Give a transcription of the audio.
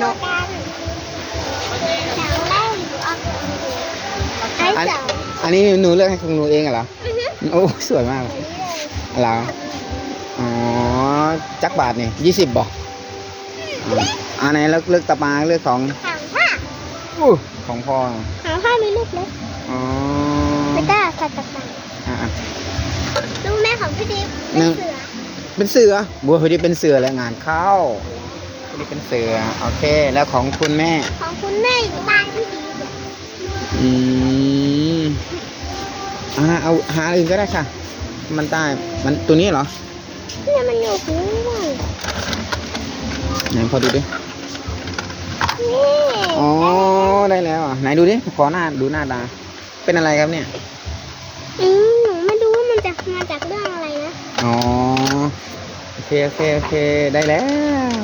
เนาะอันอันนี้หนูเลือกให้ของหนูเองเหรอโอ้สวยมากเหรออ๋อจักบาทนี่ยี่สิบบอกอันไหนเลือกเลือกตะปาเลือกของหางผ้าอู้ของพ่อหางผ้ามีลูกเล็กอ๋อแล้วก็สัตว์ต่าลูกแม่ของพี่ดิฟหนึ่เป็นเสือเป็นเสือบัวพอดีเป็นเสือแล้วงานเข้า พอดีเป็นเสือโอเค แล้วของคุณแม่ ของคุณแม่อยู่บ้านพี่ดิฟอืมอ่าเอาหาอื่นก็ได้ค่ะ มันใต้มันตัวนี้เหรอเนี่ยมันอยู่ข้างล่างไหนพอดูดินี่อ๋อได้แล้วอะไหนดูดิขอหน้าดูหน้าตาเป็นอะไรครับเนี่ยอืมหนูไม่รู้ว่ามันจะมาจากเรื่องอะไรนะ อ๋อ โอเค โอเค โอเค ได้แล้ว